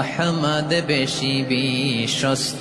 আহমদ বেশি বিশ্বস্ত।